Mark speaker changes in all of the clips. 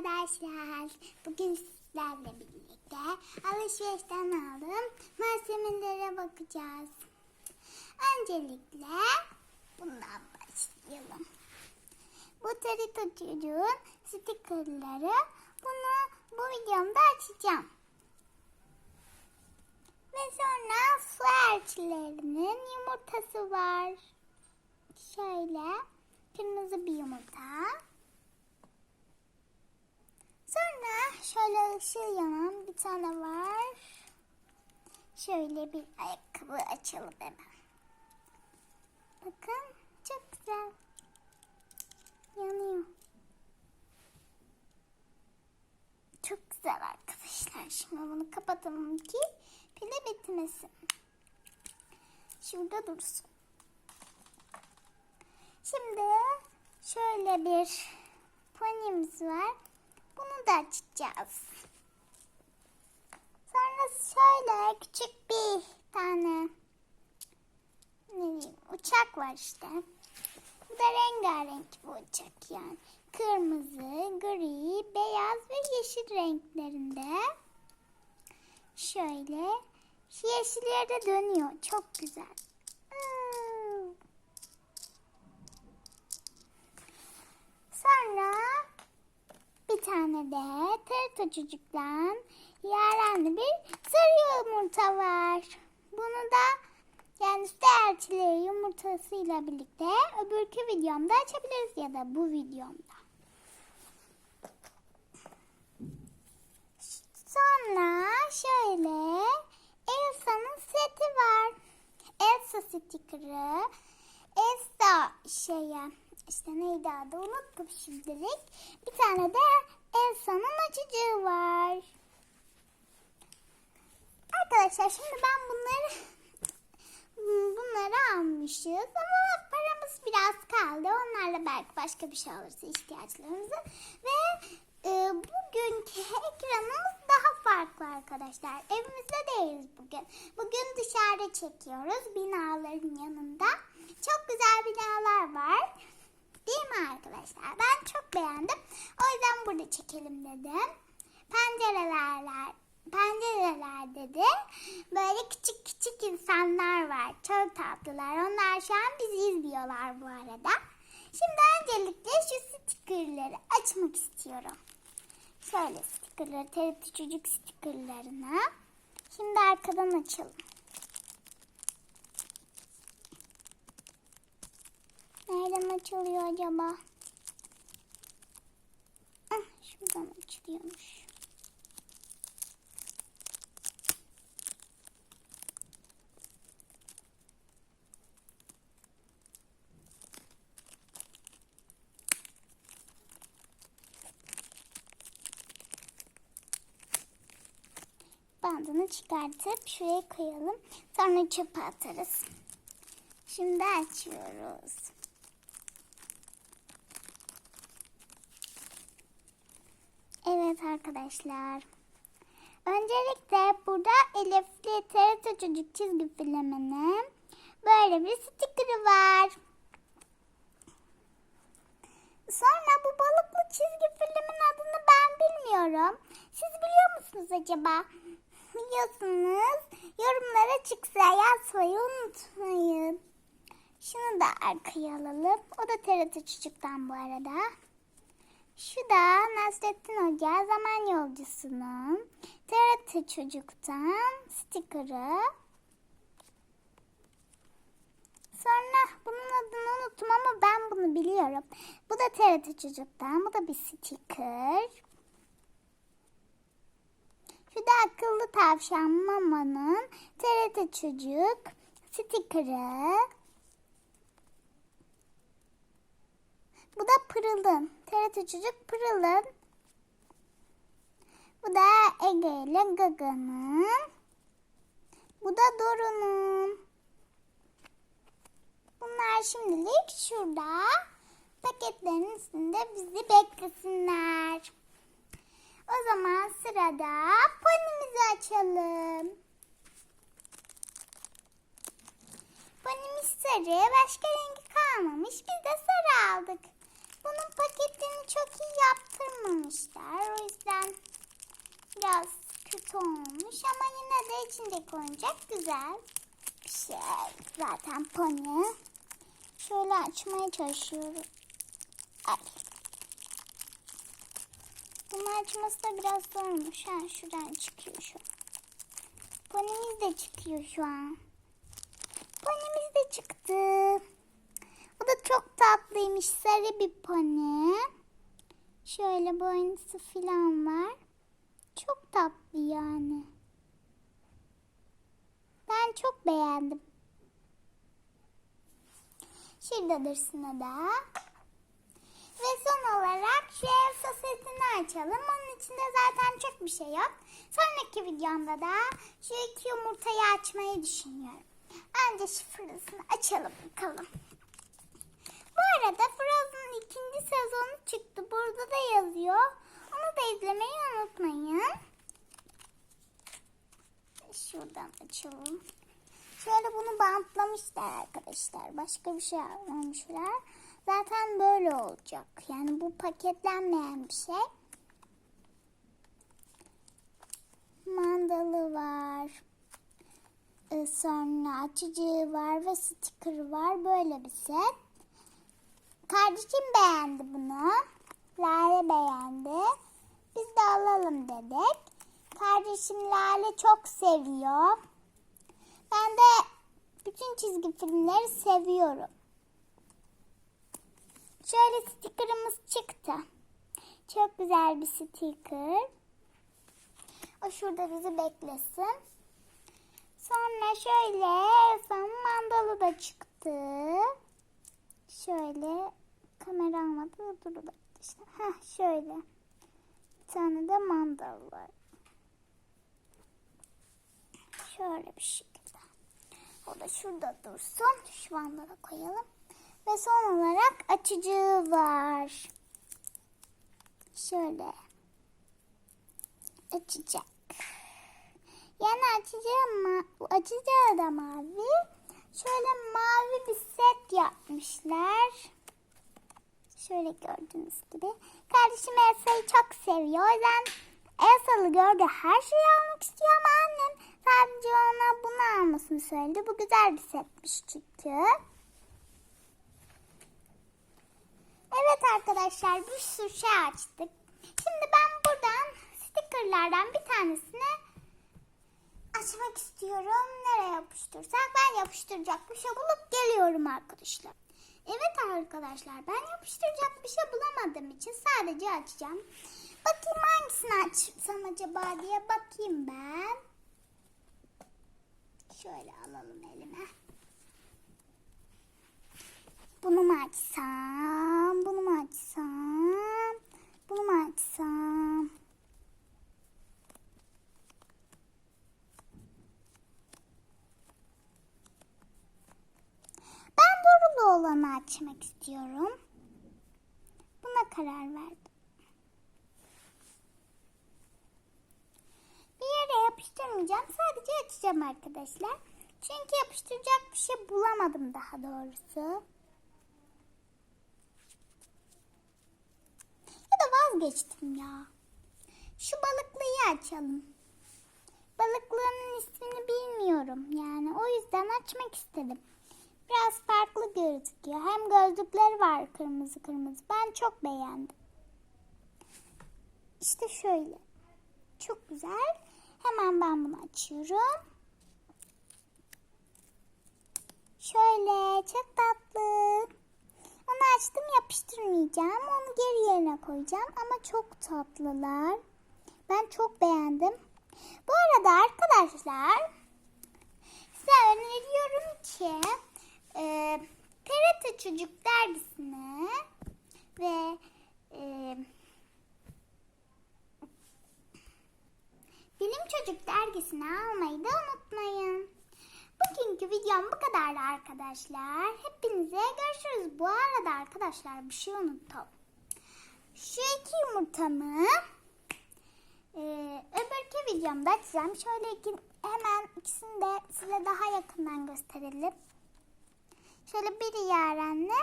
Speaker 1: arkadaşlar. Bugün sizlerle birlikte alışverişten aldığım malzemelere bakacağız. Öncelikle bundan başlayalım. Bu Tarito çocuğun stikerleri. Bunu bu videomda açacağım. Ve sonra su elçilerinin yumurtası var. Şöyle kırmızı bir yumurta. Sonra şöyle ışığı yanan bir tane var. Şöyle bir ayakkabı açalım hemen. Bakın çok güzel. Yanıyor. Çok güzel arkadaşlar. Şimdi bunu kapatalım ki pili bitmesin. Şurada dursun. Şimdi şöyle bir ponimiz var. Bunu da açacağız. Sonra şöyle küçük bir tane ne diyeyim, uçak var işte. Bu da rengarenk bu uçak yani. Kırmızı, gri, beyaz ve yeşil renklerinde. Şöyle. Yeşilleri de dönüyor. Çok güzel. Hmm. Sonra bir tane de terito çocuktan yarenli bir sarı yumurta var. Bunu da yani süt elçileri yumurtasıyla birlikte öbürkü videomda açabiliriz ya da bu videomda. Sonra şöyle Elsa'nın seti var. Elsa stikeri. Elsa şeye işte neydi adı unuttum şimdilik. Bir tane de Elsa'nın açıcığı var. Arkadaşlar şimdi ben bunları bunları almışız ama paramız biraz kaldı. Onlarla belki başka bir şey alırız ihtiyaçlarımızı. Ve e, bugünkü ekranımız daha farklı arkadaşlar. Evimizde değiliz bugün. Bugün dışarıda çekiyoruz binaların yanında. Çok güzel binalar var. Değil mi arkadaşlar? Ben çok beğendim. O yüzden burada çekelim dedim. Pencereler, pencerelerde de böyle küçük küçük insanlar var. Çok tatlılar. Onlar şu an bizi izliyorlar bu arada. Şimdi öncelikle şu stikerleri açmak istiyorum. Şöyle stikerleri, TRT çocuk stikerlerini. Şimdi arkadan açalım. Açılıyor acaba? Ah, şuradan açılıyormuş. bandını çıkartıp şuraya koyalım. Sonra çöpe atarız. Şimdi açıyoruz. Evet arkadaşlar. Öncelikle burada Elif'li TRT Çocuk çizgi filminin böyle bir stikeri var. Sonra bu balıklı çizgi filmin adını ben bilmiyorum. Siz biliyor musunuz acaba? Biliyorsunuz yorumlara çıksa yazmayı unutmayın. Şunu da arkaya alalım. O da TRT Çocuk'tan bu arada. Şu da Nasrettin Hoca Zaman Yolcusu'nun TRT Çocuk'tan stikeri. Sonra bunun adını unuttum ama ben bunu biliyorum. Bu da TRT Çocuk'tan. Bu da bir stiker. Şu da akıllı tavşan mamanın TRT Çocuk stikeri. Bu da Pırıl'ın. TRT Çocuk Pırıl'ın. Bu da Ege ile Gaga'nın. Bu da Doru'nun. Bunlar şimdilik şurada. Paketlerin üstünde bizi beklesinler. O zaman sırada ponimizi açalım. Ponimiz sarı. Başka rengi kalmamış. Biz de sarı aldık şeklini çok iyi yaptırmamışlar. O yüzden biraz kötü olmuş ama yine de içindeki oyuncak güzel bir şey. Zaten pony. Şöyle açmaya çalışıyorum. Ay. Bunu açması da biraz zormuş. Ha, şuradan çıkıyor şu an. Ponimiz de çıkıyor şu an. Ponimiz de çıktı. Da çok tatlıymış. Sarı bir pony. Şöyle boynusu falan var. Çok tatlı yani. Ben çok beğendim. Şurada dursun da. Ve son olarak şu ev sosetini açalım. Onun içinde zaten çok bir şey yok. Sonraki videomda da şu iki yumurtayı açmayı düşünüyorum. Önce şifresini açalım bakalım. Bu arada Frozen'ın ikinci sezonu çıktı. Burada da yazıyor. Onu da izlemeyi unutmayın. Şuradan açalım. Şöyle bunu bantlamışlar arkadaşlar. Başka bir şey yapmamışlar. Zaten böyle olacak. Yani bu paketlenmeyen bir şey. Mandalı var. Ee, Sonra açıcı var ve sticker var. Böyle bir set. Kardeşim beğendi bunu. Lale beğendi. Biz de alalım dedik. Kardeşim Lale çok seviyor. Ben de bütün çizgi filmleri seviyorum. Şöyle stickerımız çıktı. Çok güzel bir sticker. O şurada bizi beklesin. Sonra şöyle son mandalı da çıktı. Şöyle kamera almadı durdu işte. Heh şöyle. Bir tane de mandal var. Şöyle bir şekilde. O da şurada dursun. Şu anda da koyalım. Ve son olarak açıcı var. Şöyle. Açacak. Yani açıcı ama açıcı da mavi. Şöyle mavi bir set yapmışlar. Şöyle gördüğünüz gibi. Kardeşim Elsa'yı çok seviyor. O yüzden Elsa'lı gördü her şeyi almak istiyor ama annem sadece ona bunu almasını söyledi. Bu güzel bir setmiş çünkü. Evet arkadaşlar bir sürü şey açtık. Şimdi ben buradan stickerlardan bir tanesini açmak istiyorum. Nereye yapıştırsak ben yapıştıracak bir şey bulup geliyorum arkadaşlar. Evet arkadaşlar ben yapıştıracak bir şey bulamadığım için sadece açacağım. Bakayım hangisini açsam acaba diye bakayım ben. Şöyle alalım elime. Bunu mu açsam? Bunu mu açsam? Bunu mu açsam? Ben doğrulu olanı açmak istiyorum. Buna karar verdim. Bir yere yapıştırmayacağım. Sadece açacağım arkadaşlar. Çünkü yapıştıracak bir şey bulamadım daha doğrusu. Ya da vazgeçtim ya. Şu balıklıyı açalım. Balıklığının ismini bilmiyorum yani. O yüzden açmak istedim. Biraz farklı gözüküyor. Hem gözlükleri var kırmızı kırmızı. Ben çok beğendim. İşte şöyle. Çok güzel. Hemen ben bunu açıyorum. Şöyle çok tatlı. Onu açtım yapıştırmayacağım. Onu geri yerine koyacağım ama çok tatlılar. Ben çok beğendim. Bu arada arkadaşlar size öneriyorum ki e, TRT Çocuk dergisine ve e, Bilim Çocuk dergisini almayı da unutmayın. Bugünkü videom bu kadardı arkadaşlar. Hepinize görüşürüz. Bu arada arkadaşlar bir şey unuttum. Şu iki yumurtamı e, öbürkü videomda açacağım. Şöyle iki, hemen ikisini de size daha yakından gösterelim. Şöyle biri Yaren'le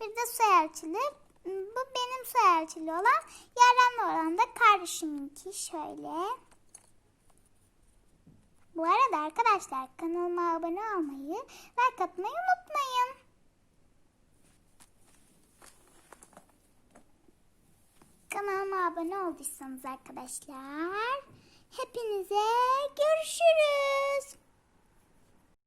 Speaker 1: bir de su elçili. Bu benim su elçili olan. Yaren'le olan da kardeşiminki şöyle. Bu arada arkadaşlar kanalıma abone olmayı, like atmayı unutmayın. Kanalıma abone olduysanız arkadaşlar hepinize görüşürüz.